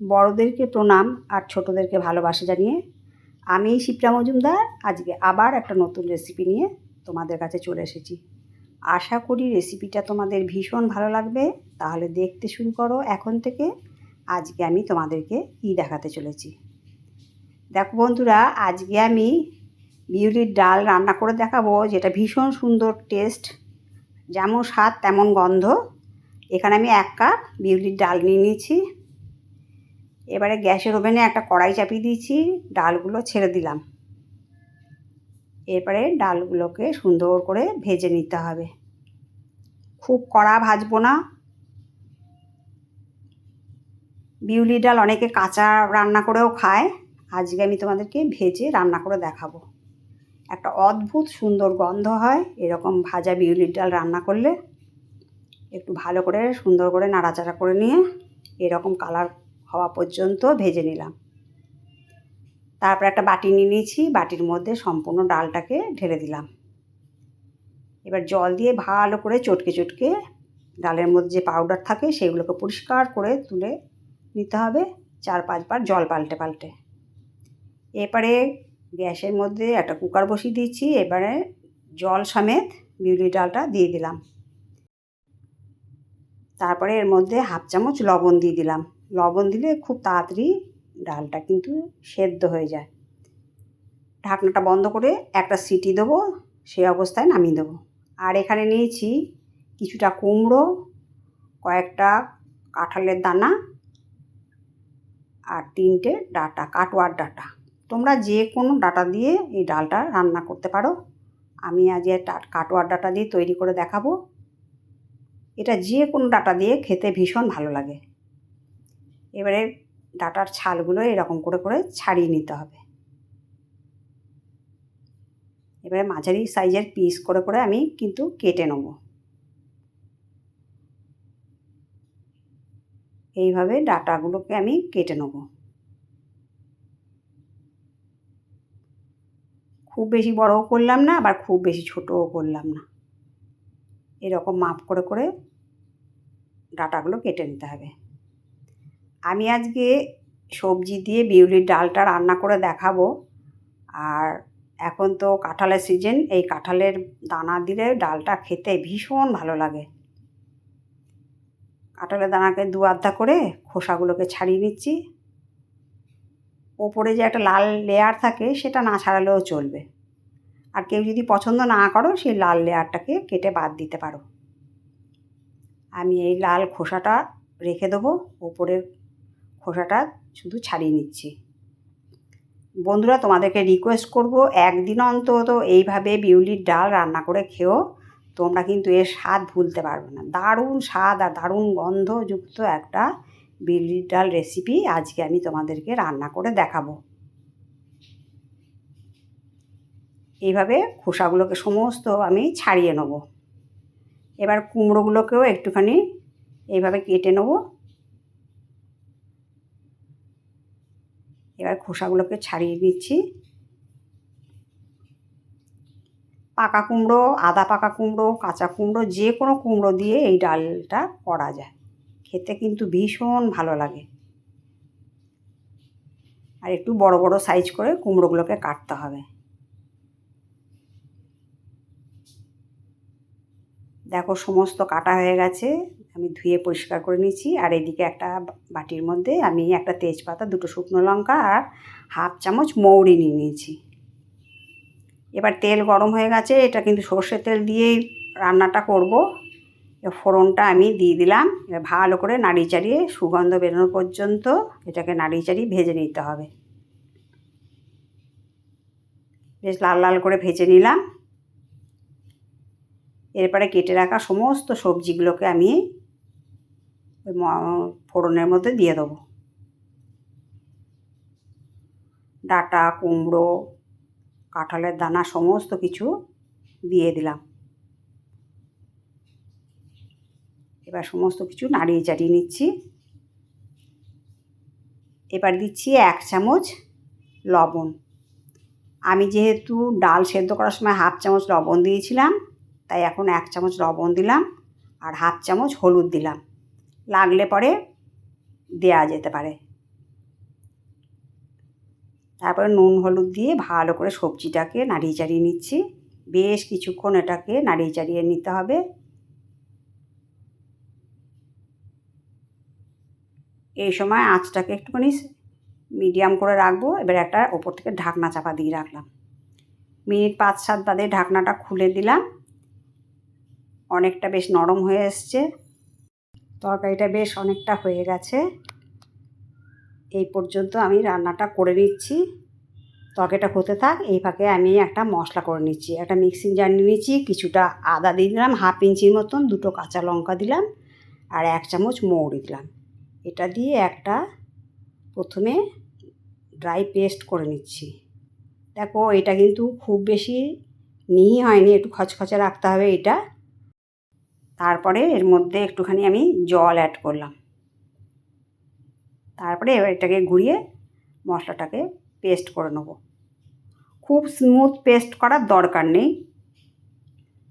বড়োদেরকে প্রণাম আর ছোটোদেরকে ভালোবাসা জানিয়ে আমি শিপ্রা মজুমদার। আজকে আবার একটা নতুন রেসিপি নিয়ে তোমাদের কাছে চলে এসেছি। আশা করি রেসিপিটা তোমাদের ভীষণ ভালো লাগবে। তাহলে দেখতে শুরু করো এখন থেকে। আজকে আমি তোমাদেরকে কী দেখাতে চলেছি। দেখো বন্ধুরা, আজকে আমি বিউলির ডাল রান্না করে দেখাবো, যেটা ভীষণ সুন্দর টেস্ট যেমন স্বাদ তেমন গন্ধ। এখানে আমি এক কাপ বিউলির ডাল নিয়ে নিয়েছি। এবারে গ্যাসের ওভেনে একটা কড়াই চাপিয়ে দিয়েছি, ডালগুলো ছেড়ে দিলাম। এরপরে ডালগুলোকে সুন্দর করে ভেজে নিতে হবে। খুব কড়া ভাজবো না। বিউলি ডাল অনেকে কাঁচা রান্না করেও খায়। আজকে আমি তোমাদেরকে ভেজে রান্না করে দেখাবো। একটা অদ্ভুত সুন্দর গন্ধ হয়, এরকম ভাজা বিউলির ডাল রান্না করলে। একটু ভালো করে সুন্দর করে নাড়াচাড়া করে নিয়ে, এরকম কালার হওয়া পর্যন্ত ভেজে নিলাম। তারপর একটা বাটি নিয়ে নিয়েছি, বাটির মধ্যে সম্পূর্ণ ডালটাকে ঢেলে দিলাম। এবার জল দিয়ে ভালো করে চটকে চটকে ডালের মধ্যে যে পাউডার থাকে সেগুলোকে পরিষ্কার করে তুলে নিতে হবে চার পাঁচবার জল পাল্টে পাল্টে। এবারে গ্যাসের মধ্যে একটা কুকার বসিয়ে দিয়েছি, এবারে জল সমেত বিউলি ডালটা দিয়ে দিলাম। তারপরে এর মধ্যে হাফ চামচ লবণ দিয়ে দিলাম। লবণ দিলে খুব তাড়াতাড়ি ডালটা কিন্তু সেদ্ধ হয়ে যায়। ঢাকনাটা বন্ধ করে একটা সিটি দেবো সেই অবস্থায় নামিয়ে দেবো। আর এখানে নিয়েছি কিছুটা কুমড়ো, কয়েকটা কাঁঠালের দানা আর তিনটে ডাটা, কাটোয়ার ডাটা। তোমরা যে কোনো ডাটা দিয়ে এই ডালটা রান্না করতে পারো। আমি আজ কাটোয়ার ডাটা দিয়ে তৈরি করে দেখাবো। এটা যে কোনো ডাটা দিয়ে খেতে ভীষণ ভালো লাগে। এবারে ডাটার ছালগুলো এরকম করে করে ছাড়িয়ে নিতে হবে। এবারে মাঝারি সাইজের পিস করে করে আমি কিন্তু কেটে নেব। এইভাবে ডাটাগুলোকে আমি কেটে নেব। খুব বেশি বড়ও করলাম না, আবার খুব বেশি ছোটও করলাম না। এরকম মাপ করে করে ডাটাগুলো কেটে নিতে হবে। আমি আজকে সবজি দিয়ে বিউলির ডালটা রান্না করে দেখাবো। আর এখন তো কাঁঠালের সিজন এই কাঁঠালের দানা দিলে ডালটা খেতে ভীষণ ভালো লাগে। কাঁঠালের দানাকে দু আধা করে খোসাগুলোকে ছাড়িয়ে নিচ্ছি। ওপরে যে একটা লাল লেয়ার থাকে, সেটা না ছাড়ালেও চলবে। আর কেউ যদি পছন্দ না করো, সেই লাল লেয়ারটাকে কেটে বাদ দিতে পারো। আমি এই লাল খোসাটা রেখে দেবো। ওপরের খোসাটা শুধু ছাড়িয়ে নিচ্ছি। বন্ধুরা, তোমাদেরকে রিকোয়েস্ট করব, একদিন অন্তত এইভাবে বিউলির ডাল রান্না করে খেও তোমরা কিন্তু এর স্বাদ ভুলতে পারবে না। দারুণ স্বাদ আর দারুণ গন্ধযুক্ত একটা বিউলির ডাল রেসিপি আজকে আমি তোমাদেরকে রান্না করে দেখাবো। এইভাবে খোসাগুলোকে সমস্ত আমি ছাড়িয়ে নেব। এবার কুমড়োগুলোকেও একটুখানি এইভাবে কেটে নেব। এবার খোসাগুলোকে ছাড়িয়ে দিচ্ছি। পাকা কুমড়ো, আদা পাকা কুমড়ো, কাঁচা কুমড়ো, যে কোনো কুমড়ো দিয়ে এই ডালটা করা যায়। খেতে কিন্তু ভীষণ ভালো লাগে। আর একটু বড় বড় সাইজ করে কুমড়োগুলোকে কাটতে হবে। দেখো সমস্ত কাটা হয়ে গেছে, আমি ধুয়ে পরিষ্কার করে নিয়েছি। আর এদিকে একটা বাটির মধ্যে আমি একটা তেজপাতা, দুটো শুকনো লঙ্কা আর হাফ চামচ মৌরি নিয়ে নিয়েছি। এবার তেল গরম হয়ে গেছে, এটা কিন্তু সর্ষের তেল দিয়েই রান্নাটা করব। ফোড়নটা আমি দিয়ে দিলাম, এবার ভালো করে নাড়ি চাড়িয়ে সুগন্ধ বেরোনো পর্যন্ত এটাকে নাড়ি চাড়িয়ে ভেজে নিতে হবে। বেশ লাল লাল করে ভেজে নিলাম। এরপরে কেটে রাখা সমস্ত সবজিগুলোকে আমি ওই ফোড়নের মধ্যে দিয়ে দেবো। ডাটা, কুমড়ো, কাঁঠালের দানা, সমস্ত কিছু দিয়ে দিলাম। এবার সমস্ত কিছু নাড়িয়ে চাড়িয়ে নিচ্ছি। এবার দিচ্ছি এক চামচ লবণ। আমি যেহেতু ডাল সেদ্ধ করার সময় হাফ চামচ লবণ দিয়েছিলাম তাই এখন এক চামচ লবণ দিলাম আর হাফ চামচ হলুদ দিলাম। লাগলে পরে দেয়া যেতে পারে। তারপরে নুন হলুদ দিয়ে ভালো করে সবজিটাকে নাড়িয়ে চাড়িয়ে নিচ্ছি। বেশ কিছুক্ষণ এটাকে নাড়িয়ে চাড়িয়ে নিতে হবে। এই সময় আঁচটাকে একটুখানি মিডিয়াম করে রাখব। এবার একটা ওপর থেকে ঢাকনা চাপা দিয়ে রাখলাম। মিনিট পাঁচ সাত বাদে ঢাকনাটা খুলে দিলাম। অনেকটা বেশ নরম হয়ে এসছে। তরকারিটা বেশ অনেকটা হয়ে গেছে। এই পর্যন্ত আমি রান্নাটা করে নিচ্ছি। তরকারিটা হতে থাক, এই ফাঁকে আমি একটা মশলা করে নিচ্ছি। একটা মিক্সিং জার নিয়েছি, কিছুটা আদা দিয়ে দিলাম, হাফ ইঞ্চির মতন, দুটো কাঁচা লঙ্কা দিলাম আর এক চামচ মৌরি দিলাম। এটা দিয়ে একটা প্রথমে ড্রাই পেস্ট করে নিচ্ছি। দেখো, এটা কিন্তু খুব বেশি মিহি হয়নি, একটু খচখচে রাখতে হবে এটা। তারপরে এর মধ্যে একটুখানি আমি জল অ্যাড করলাম। তারপরে এবার এটাকে ঘুরিয়ে মশলাটাকে পেস্ট করে নেব। খুব স্মুথ পেস্ট করার দরকার নেই।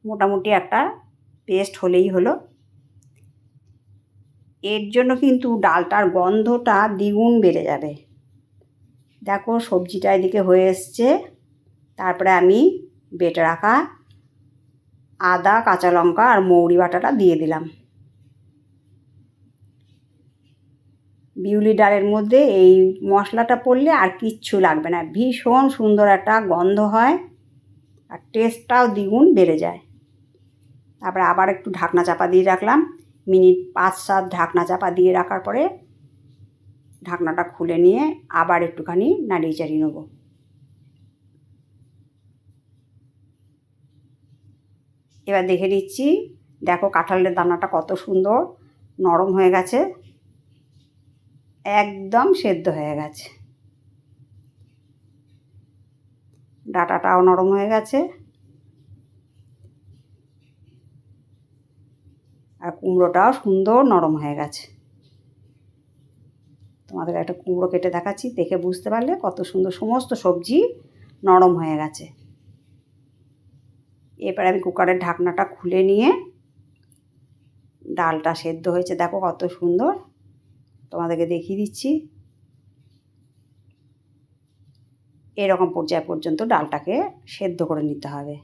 মোটামুটি একটা পেস্ট হলেই হলো। এর জন্য কিন্তু ডালটার গন্ধটা দ্বিগুণ বেড়ে যাবে। দেখো সবজিটা এদিকে হয়ে এসছে। তারপরে আমি বেটে রাখা আদা, কাঁচা লঙ্কা আর মৌরি বাটাটা দিয়ে দিলাম। বিউলি ডালের মধ্যে এই মশলাটা পড়লে আর কিচ্ছু লাগবে না। ভীষণ সুন্দর একটা গন্ধ হয় আর টেস্টটাও দ্বিগুণ বেড়ে যায়। তারপরে আবার একটু ঢাকনা চাপা দিয়ে রাখলাম। মিনিট পাঁচ সাত ঢাকনা চাপা দিয়ে রাখার পরে ঢাকনাটা খুলে নিয়ে আবার একটুখানি নাড়িয়ে চাড়িয়ে নেব। এবার দেখে নিচ্ছি। দেখো কাঁঠালের দানাটা কত সুন্দর, নরম হয়ে গেছে। একদম সেদ্ধ হয়ে গেছে। ডাটাটাও নরম হয়ে গেছে। আর কুমড়োটাও সুন্দর নরম হয়ে গেছে। তোমাদের একটা কুমড়ো কেটে দেখাচ্ছি, দেখে বুঝতে পারলে কত সুন্দর সমস্ত সবজি নরম হয়ে গেছে। এবার আমি কুকারের ঢাকনাটা খুলে নিয়ে ডালটা সেদ্ধ হয়েছে। দেখো কত সুন্দর। তোমাদেরকে দেখিয়ে দিচ্ছি। এরকম পর্যায় পর্যন্ত ডালটাকে সেদ্ধ করে নিতে হবে।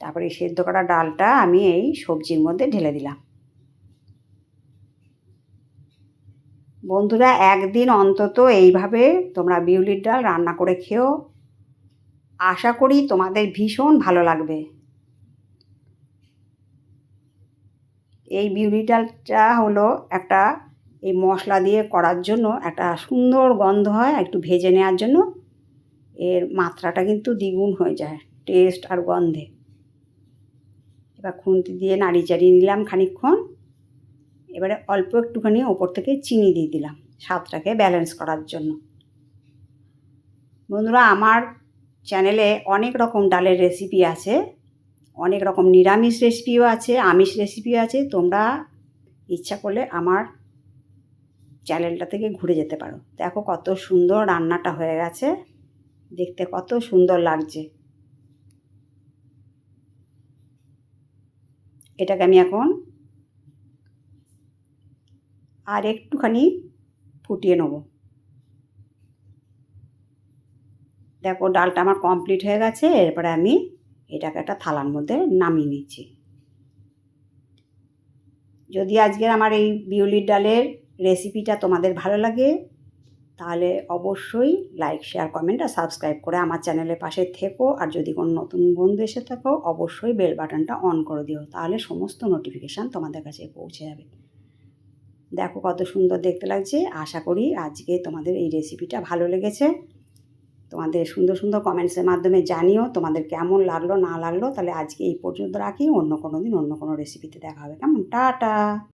তারপরে এই সেদ্ধ করা ডালটা আমি এই সবজির মধ্যে ঢেলে দিলাম। বন্ধুরা, একদিন অন্তত এইভাবে তোমরা বিউলির ডাল রান্না করে খেও। আশা করি তোমাদের ভীষণ ভালো লাগবে। এই বিউলি ডালটা হলো একটা, এই মশলা দিয়ে করার জন্য একটা সুন্দর গন্ধ হয়, একটু ভেজে নেওয়ার জন্য। এর মাত্রাটা কিন্তু দ্বিগুণ হয়ে যায়, টেস্ট আর গন্ধে। এবার খুন্তি দিয়ে নাড়ি চাড়িয়ে নিলাম খানিক্ষণ এবারে অল্প একটুখানি ওপর থেকে চিনি দিয়ে দিলাম স্বাদটাকে ব্যালেন্স করার জন্য। বন্ধুরা, আমার চ্যানেলে অনেক রকম ডালের রেসিপি আছে, অনেক রকম নিরামিষ রেসিপিও আছে, আমিষ রেসিপিও আছে, তোমরা ইচ্ছা করলে আমার চ্যানেলটা থেকে ঘুরে যেতে পারো। দেখো কত সুন্দর রান্নাটা হয়ে গেছে, দেখতে কত সুন্দর লাগছে। এটাকে আমি এখন আর একটুখানি ফুটিয়ে নেব। দেখো, ডালটা আমার কমপ্লিট হয়ে গেছে, এরপরে আমি এটাকে একটা থালার মধ্যে নামিয়ে নিচ্ছি। যদি আজকের আমার এই বিউলির ডালের রেসিপিটা তোমাদের ভালো লাগে, তাহলে অবশ্যই লাইক শেয়ার কমেন্ট আর সাবস্ক্রাইব করে আমার চ্যানেলের পাশে থেকো। আর যদি কোনো নতুন বন্ধু এসে থাকো, অবশ্যই বেল বাটনটা অন করে দিও, তাহলে সমস্ত নোটিফিকেশান তোমাদের কাছে পৌঁছে যাবে। দেখো কত সুন্দর দেখতে লাগছে। আশা করি আজকে তোমাদের এই রেসিপিটা ভালো লেগেছে। তোমাদের সুন্দর সুন্দর কমেন্টসের মাধ্যমে জানিও, তোমাদের কেমন লাগল, না লাগল, তাহলে আজকে এই পর্যন্ত রাখি। অন্য কোনো দিন অন্য কোনো রেসিপিতে দেখা হবে। কেমন? টাটা!